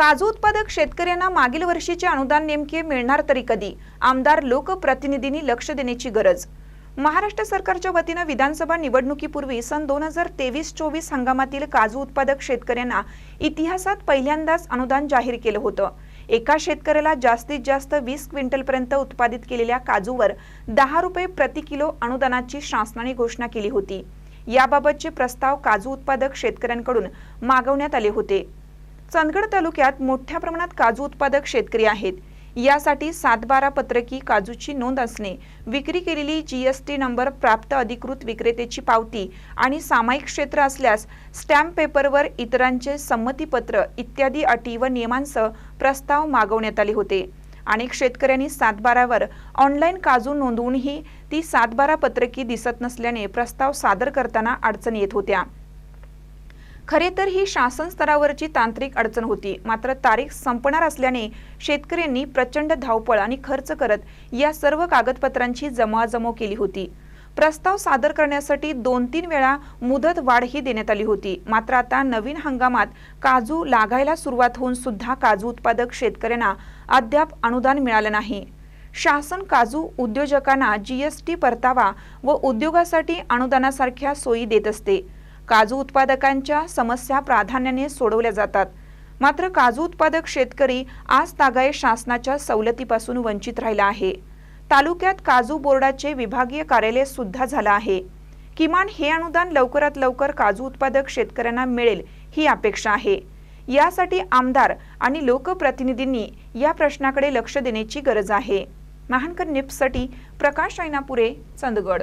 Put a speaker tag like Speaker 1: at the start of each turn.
Speaker 1: काजू उत्पादक शेतकऱ्यांना मागील वर्षीचे अनुदान नेमके मिळणार तरी कधी? आमदार लोकप्रतिनिधींनी लक्ष देण्याची गरज. महाराष्ट्र सरकारच्या वतीनं विधानसभा निवडणुकीपूर्वी सन दोन हजार तेवीस चोवीस हंगामातील काजू उत्पादक शेतकऱ्यांना इतिहासात पहिल्यांदाच अनुदान जाहीर केलं होतं. एका शेतकऱ्याला जास्तीत जास्त वीस क्विंटलपर्यंत उत्पादित केलेल्या काजूवर दहा रुपये प्रति किलो अनुदानाची शासनाने घोषणा केली होती. याबाबतचे प्रस्ताव काजू उत्पादक शेतकऱ्यांकडून मागवण्यात आले होते. चंदगड तालुक्यात मोठ्या प्रमाणात काजू उत्पादक शेतकरी आहेत. यासाठी सातबारा पत्रकी काजूची नोंद असणे विक्री केलेली जीएसटी नंबर प्राप्त अधिकृत विक्रेत्याची पावती आणि सामायिक क्षेत्र असल्यास स्टॅम्प पेपरवर इतरांचे संमतीपत्र इत्यादी अटी व नियमांसह प्रस्ताव मागवण्यात आले होते. अनेक शेतकऱ्यांनी सातबारावर ऑनलाईन काजू नोंदवूनही ती सातबारा पत्रकी दिसत नसल्याने प्रस्ताव सादर करताना अडचण येत होत्या. खरे तर ही शासन स्तरावरची तांत्रिक अडचण होती. मात्र तारीख संपणार असल्याने शेतकऱ्यांनी प्रचंड धावपळ आणि खर्च करत या सर्व कागदपत्रांची जमवाजमव केली होती. प्रस्ताव सादर करण्यासाठी दोन तीन वेळा मुदत वाढही देण्यात आली होती. मात्र आता नवीन हंगामात काजू लागायला सुरुवात होऊन सुद्धा काजू उत्पादक शेतकऱ्यांना अद्याप अनुदान मिळालं नाही. शासन काजू उद्योजकांना जीएसटी परतावा व उद्योगासाठी अनुदानासारख्या सोयी देत असते. काजू उत्पादकांच्या समस्या प्राधान्याने सोडवल्या जातात. मात्र काजू उत्पादक शेतकरी आज तागाय शासनाच्या सवलतीपासून वंचित राहिला आहे. तालुक्यात काजू बोर्डाचे विभागीय कार्यालय सुद्धा झालं आहे. किमान हे अनुदान लवकरात लवकर काजू उत्पादक शेतकऱ्यांना मिळेल ही अपेक्षा आहे. यासाठी आमदार आणि लोकप्रतिनिधींनी या प्रश्नाकडे लक्ष देण्याची गरज आहे. महानकर निप्ससाठी प्रकाश ऐनापुरे चंदगड.